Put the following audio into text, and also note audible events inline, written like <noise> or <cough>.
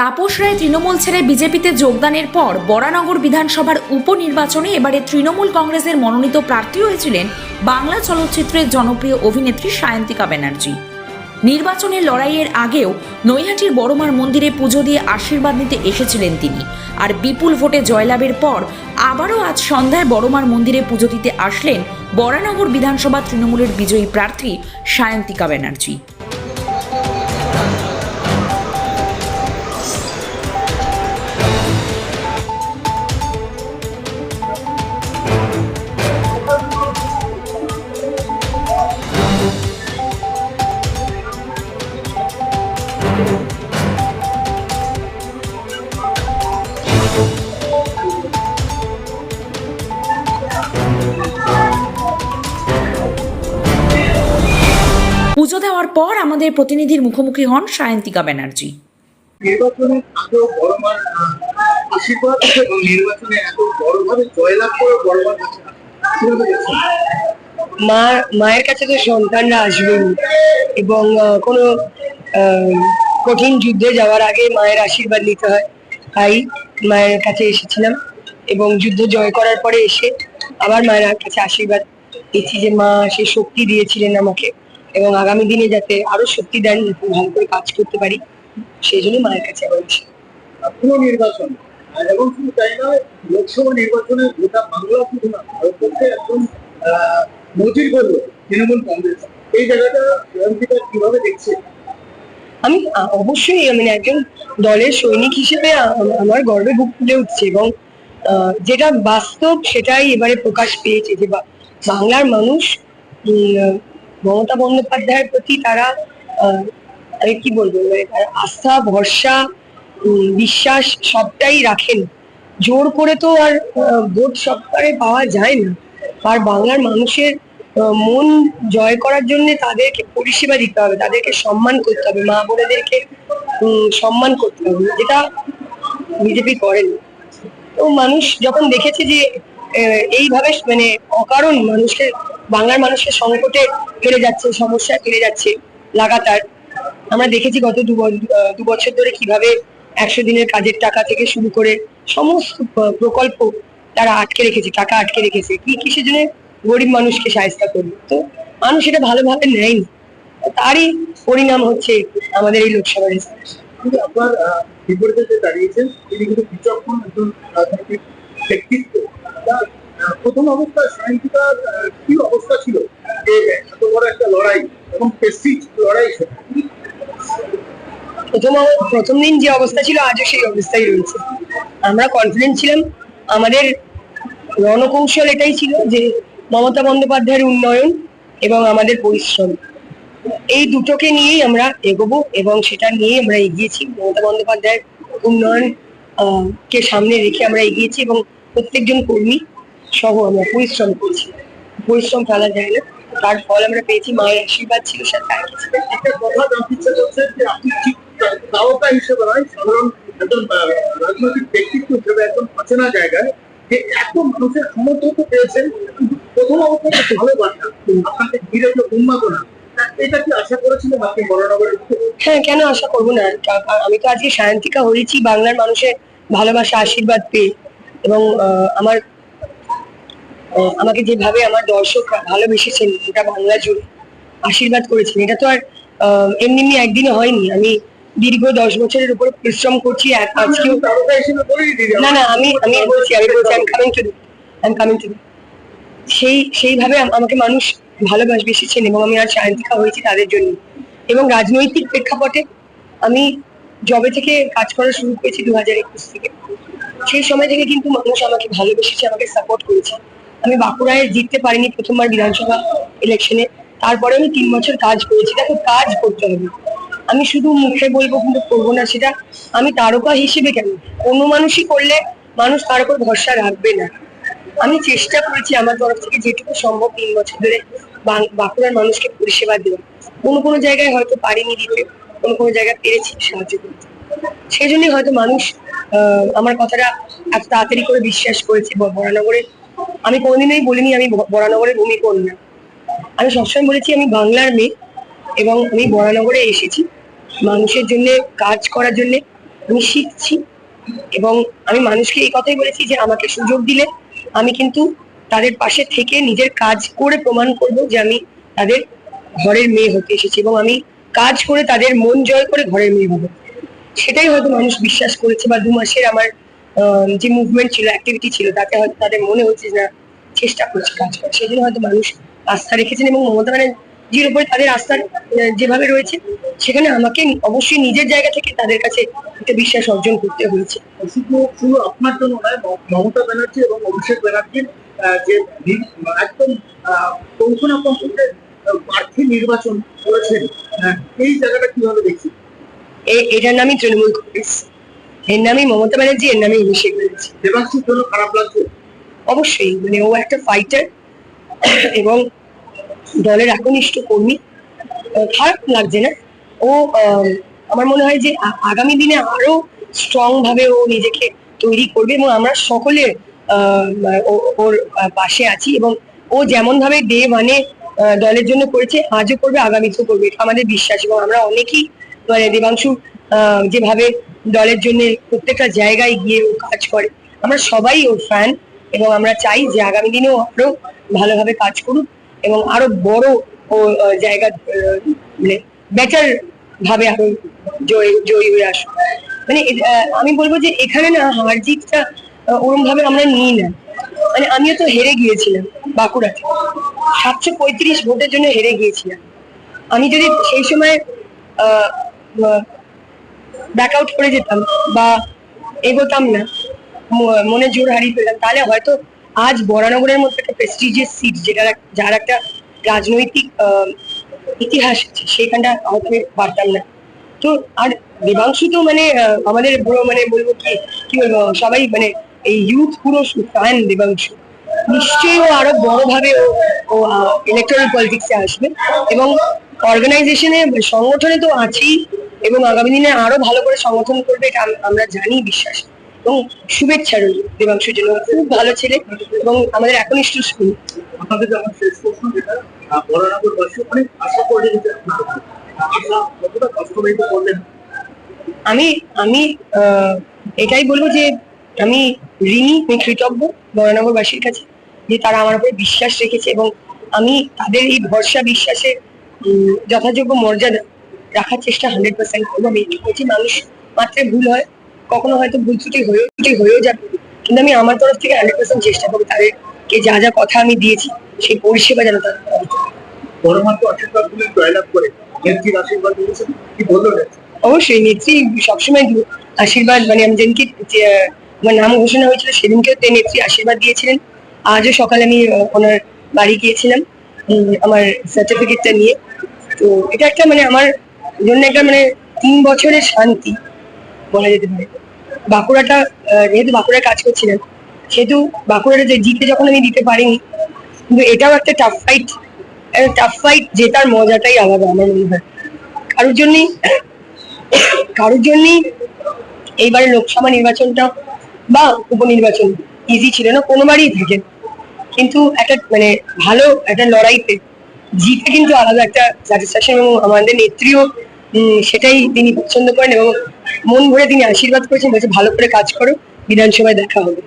তাপস রায় তৃণমূল ছেড়ে বিজেপিতে যোগদানের পর বরানগর বিধানসভার উপনির্বাচনে এবারে তৃণমূল কংগ্রেসের মনোনীত প্রার্থী হয়েছিলেন বাংলা চলচ্চিত্রের জনপ্রিয় অভিনেত্রী সায়ন্তিকা ব্যানার্জি। নির্বাচনের লড়াইয়ের আগেও নৈহাটির বড়মার মন্দিরে পুজো দিয়ে আশীর্বাদ নিতে এসেছিলেন তিনি। আর বিপুল ভোটে জয়লাভের পর আবারও আজ সন্ধ্যায় বড়মার মন্দিরে পুজো দিতে আসলেন বরানগর বিধানসভা তৃণমূলের বিজয়ী প্রার্থী সায়ন্তিকা ব্যানার্জি। পুজো দেওয়ার পর আমাদের প্রতিনিধির মুখোমুখি হন সায়ন্তিকা ব্যানার্জি। নির্বাচনে এত বড় মার আশীর্বাদ এবং নির্বাচনে এত বড়ভাবে জয়লাভ করে বড় মার কাছে কীভাবে দেখছেন? মা মায়ের কাছে তো সন্তানরা আসবেন। এবং কোনো আহ, কঠিন যুদ্ধে যাওয়ার আগে মায়ের আশীর্বাদ নিতে হয়। তাই মায়ের কাছে এসেছিলাম এবং যুদ্ধ জয় করার পরে এসে আবার মায়ের কাছে আশীর্বাদ দিচ্ছি যে মা সে শক্তি দিয়েছিলেন আমাকে। এবং আগামী দিনে যাতে আরও শক্তি দেন যাতে ভালো করে কাজ করতে পারি সেই জন্য মায়ের কাছে এসে পুরো নির্বাচন। এবং শুধু তাই নয় লোকসভা নির্বাচনে গোটা বাংলা শুধু না ভারতবর্ষে একদম নজির করল তৃণমূল কংগ্রেস। এই জায়গাটা কীভাবে দেখছে? আমি অবশ্যই মানে একজন দলের সৈনিক হিসেবে আমার গর্বে বুক ফুলে উঠছে এবং আহ, যেটা বাস্তব সেটাই এবারে প্রকাশ পেয়েছে যে বাংলার মানুষ উম, মমতা বন্দ্যোপাধ্যায়ের প্রতি তারা কি বলব মানে তারা আস্থা, ভরসা বিশ্বাস সবটাই রাখেন। জোর করে তো আর ভোট সবটারে পাওয়া যায় না। আর বাংলার মানুষের মন জয় করার জন্য তাদেরকে পরিষেবা দিতে হবে, তাদেরকে সম্মান করতে হবে, মা বোনেদেরকে সম্মান করতে হবে। যেটা বিজেপি করেন। তো মানুষ যখন দেখেছে যে এইভাবে মানে অকারণ মানুষকে বাংলার মানুষকে সংকটে ফেলে যাচ্ছে সমস্যায় ফেলে যাচ্ছে লাগাতার। আমরা দেখেছি গত দু বছর ধরে কীভাবে একশো দিনের কাজের টাকা থেকে শুরু করে সমস্ত প্রকল্প তারা আটকে রেখেছে, টাকা আটকে রেখেছে। কি কিসের জন্য গরিব মানুষকে সাহায্য করবে? তো মানুষ এটা ভালোভাবে নেয়নি। তারই পরিণাম হচ্ছে আমাদের এই লোকসভা কিন্তু আপনার বিপরীতে দাঁড়িয়েছেন, তিনি কিন্তু বিচক্ষণ একজন রাজনৈতিক ব্যক্তিত্ব। প্রথম অবস্থায় সায়ন্তিকার কি অবস্থা ছিল? যে এত বড় একটা লড়াই এবং লড়াই প্রথম প্রথম দিন যে অবস্থা ছিল, আজও সেই অবস্থায় রয়েছে। আমরা কনফিডেন্ট ছিলাম। আমাদের রণকৌশল এটাই ছিল যে মমতা বন্দ্যোপাধ্যায়ের উন্নয়ন এবং আমাদের পরিশ্রম। এই দুটোকে নিয়েই আমরা এগোবো এবং সেটা নিয়ে আমরা এগিয়েছি। মমতা বন্দ্যোপাধ্যায়ের উন্নয়ন কে সামনে রেখে আমরা এগিয়েছি এবং প্রত্যেকজন কর্মী সহ আমরা পরিশ্রম করছি। পরিশ্রম ফেলা যায় না। তার ফল আমরা পেয়েছি মায়ের আশীর্বাদ ছিল সাথে আর কিছু একটা কথা জানতে ইচ্ছে করছে যে আপনি ঠিক তারকা হিসেবে নয় সাধারণ একজন রাজনৈতিক ব্যক্তিত্ব হিসেবে একজন অচেনা জায়গায় যে এত মানুষের সমর্থন পেয়েছেন প্রথম অবস্থায় ভালো বার্তা আপনাকে ঘিরে তো উন্মাদনা এটা কি আশা করেছিলেন আপনি বড়নগরের হ্যাঁ কেন আশা করব না? আমি তো আজকে সায়ন্তিকা হয়েছি বাংলার মানুষের ভালোবাসা আশীর্বাদ পেয়ে। এবং আমার আমাকে যেভাবে আমার দর্শকরা ভালোবেসেছেন গোটা বাংলা জুড়ে আশীর্বাদ করেছেন এটা তো আর এমনি এমনি একদিনে হয়নি। আমি দীর্ঘ দশ বছরের উপর পরিশ্রম করছি আর আজকেও আমি না না আমি আমি বলছি আমি বলছি I coming to coming to সেই সেইভাবে আমাকে মানুষ ভালোবাসবেসেছেন এবং আমি আর সায়ন্তিকা হয়েছি তাদের জন্য। এবং রাজনৈতিক প্রেক্ষাপটে আমি জবে থেকে কাজ করা শুরু করেছি দু হাজার একুশ থেকে। সেই সময় থেকে কিন্তু মানুষ আমাকে ভালোবেসেছে, আমাকে সাপোর্ট করেছে। আমি বাঁকুড়ায় জিততে পারিনি প্রথমবার বিধানসভা ইলেকশনে তারপরে আমি তিন বছর কাজ করেছি, দেখো কাজ করতে হবে। আমি শুধু মুখে বলব কিন্তু করব না সেটা আমি তারকা হিসেবে কেন? অন্য মানুষই করলে মানুষ তার উপর ভরসা রাখবে না। আমি চেষ্টা করেছি আমার তরফ থেকে যেটুকু সম্ভব তিন বছর ধরে বাঁকুড়ার মানুষকে পরিষেবা দেওয়া কোনো কোনো জায়গায় হয়তো পারিনি দিতে, কোনো কোনো জায়গায় পেরেছি সাহায্য করতে। সেই জন্যই হয়তো মানুষ আমার কথাটা এত তাড়াতাড়ি করে বিশ্বাস করেছে বরানগরে আমি কোনোদিনই বলিনি আমি বরানগরের ভূমিকন্যা আমি সবসময় বলেছি আমি বাংলার মেয়ে এবং আমি বরানগরে এসেছি। মানুষের জন্য, কাজ করার জন্য আমি শিখছি এবং আমি মানুষকে এই কথাই বলেছি যে আমাকে সুযোগ দিলে আমি কিন্তু তাদের পাশে থেকে নিজের কাজ করে প্রমাণ করব যে আমি তাদের ঘরের মেয়ে হতে এসেছি এবং আমি কাজ করে তাদের মন জয় করে ঘরের মেয়ে হব। সেটাই হয়তো মানুষ বিশ্বাস করেছে বা দু মাসের আমার যে মুভমেন্ট ছিল অ্যাক্টিভিটি ছিল তাতে হয়তো তাদের মনে হচ্ছে না চেষ্টা করছে কাজ করা সেই জন্য হয়তো মানুষ আস্থা রেখেছেন এবং মমতা ব্যানার্জির উপরে তাদের আস্থা যেভাবে রয়েছে সেখানে আমাকে অবশ্যই নিজের জায়গা থেকে তাদের কাছে একটা বিশ্বাস অর্জন করতে হয়েছে। শুধু আপনার জন্য নয় মমতা ব্যানার্জি এবং অভিষেক ব্যানার্জির যে একদম কৌশল প্রার্থী নির্বাচন করেছেন আহ, এই জায়গাটা কীভাবে দেখছি এটার নামই তৃণমূল কংগ্রেস। এর নামই মমতা ব্যানার্জি এর নামই অভিষেক ব্যানার্জি। দেবাংশুর জন্য খারাপ লাগছে অবশ্যই মানে ও একটা ফাইটার <coughs> এবং দলের একনিষ্ঠ কর্মী। খারাপ লাগছে না। ও আমার মনে হয় যে আগামী দিনে আরও স্ট্রং ভাবে ও নিজেকে তৈরি করবে এবং আমরা সকলে ওর পাশে আছি এবং ও যেমন ভাবে ডে মানে দলের জন্য করেছে আজও করবে আগামীতেও করবে। আমাদের বিশ্বাস এবং আমরা অনেকেই মানে দেবাংশু যেভাবে দলের জন্য প্রত্যেকটা জায়গায় গিয়ে ও কাজ করে, আমরা সবাই ওর ফ্যান এবং আমরা চাই যে আগামী দিনেও আরও ভালোভাবে কাজ করুক এবং আরও বড় ও জায়গা মানে বেটার ভাবে আরও জয়ী জয়ী হয়ে আসুক। মানে আমি বলব যে এখানে না হার জিতটা ওরম ভাবে আমরা নিই না। মানে আমিও তো হেরে গিয়েছিলাম বাঁকুড়াতে। সাতশো পঁয়ত্রিশ ভোটের জন্য হেরে গিয়েছিলাম। আমি যদি সেই সময় ব্যাক আউট করে যেতাম বা এগোতাম না। মনে জোর হারিয়ে ফেললাম তাহলে হয়তো আজ বরানগরের মধ্যে একটা প্রেস্টিজিয়াস সিট যেটা যার একটা রাজনৈতিক ইতিহাস আছে সেখানটা হয়তো আমি পারতাম না। তো আর দেবাংশু তো মানে আমাদের পুরো মানে বলব কি কি বলব, সবাই মানে এই ইউথ পুরো ফ্যান দেবাংশু। নিশ্চয়ই ও আরও বড় ভাবে ও ইলেকট্রাল পলিটিক্সে আসবে এবং অর্গানাইজেশনে সংগঠনে তো আছেই এবং আগামী দিনে আরও ভালো করে সংগঠন করবে এটা আমরা জানি বিশ্বাস। এবং শুভেচ্ছা রইল দেবাংশুর জন্য খুব ভালো ছেলে এবং আমাদের একনিষ্ঠ স্কুল। আপনাদের যেমন শেষ প্রশ্ন যেটা বরানগরবাসী অনেক আশা করে যে আশা কতটা বাস্তবায়িত করলেন? আমি আমি এটাই বলব যে আমি ঋণী আমি কৃতজ্ঞ বরানগরবাসীর কাছে যে তারা আমার উপরে বিশ্বাস রেখেছে এবং আমি তাদের এই ভরসা বিশ্বাসের যথাযোগ্য মর্যাদা রাখার চেষ্টা হান্ড্রেড পার্সেন্ট করব। আমি একটু বলছি মানুষ মাত্রে ভুল হয় কখনো হয়তো ভুল ত্রুটি হয়েও ত্রুটি হয়েও যাবে। কিন্তু আমি আমার তরফ থেকে হান্ড্রেড পার্সেন্ট চেষ্টা করব তাদেরকে যা যা কথা আমি দিয়েছি সেই পরিষেবা যেন তারা। পরমাত্ম আশীর্বাদ গুলি জয়লাভ করে নেত্রীর আশীর্বাদ দিয়েছেন কি বলল অবশ্যই নেত্রী সবসময় আশীর্বাদ মানে আমি যেদিনকে আমার নাম ঘোষণা হয়েছিল সেদিনকেও নেত্রী আশীর্বাদ দিয়েছিলেন। আজও সকালে আমি ওনার বাড়ি গিয়েছিলাম। আমার সার্টিফিকেটটা নিয়ে। তো এটা একটা মানে আমার জন্য একটা মানে তিন বছরের শান্তি বলা যেতে পারে। বাঁকুড়াটা যেহেতু বাঁকুড়ায় কাজ করছিলাম, সেহেতু বাঁকুড়াটা যে জিতে যখন আমি দিতে পারিনি, কিন্তু এটাও একটা টাফ ফাইট টাফ ফাইট জেতার মজাটাই আলাদা আমার মনে হয়। কারোর জন্যই কারোর জন্যই এইবারে লোকসভা নির্বাচনটা বা উপনির্বাচন ইজি ছিল না, কোনোবারই থাকে। কিন্তু একটা মানে ভালো একটা লড়াইতে জিতে কিন্তু আলাদা একটা স্যাটিসফ্যাকশন এবং আমাদের নেত্রীও সেটাই তিনি পছন্দ করেন এবং মন ভরে তিনি আশীর্বাদ করেছেন, বলছে ভালো করে কাজ করো, বিধানসভায় দেখা হবে।